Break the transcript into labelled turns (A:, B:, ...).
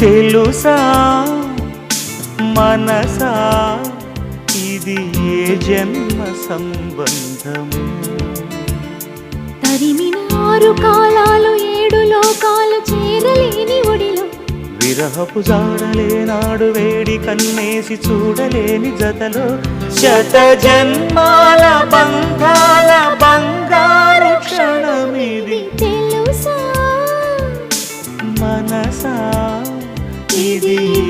A: తెలుసా? మనసా? ఇది ఏ జన్మ సంబంధము?
B: తరిమిన ఆరు కాలాలు ఏడు లోకాలు చేరలేని ఒడిలో.
A: విరహపు జాడలేనాడు వేడి కన్నేసి చూడలేని జతలో. శత జన్మాల బంగాల బంగారు క్షణమిది
B: తెలుసా?
A: మనసా? ఇది నాటి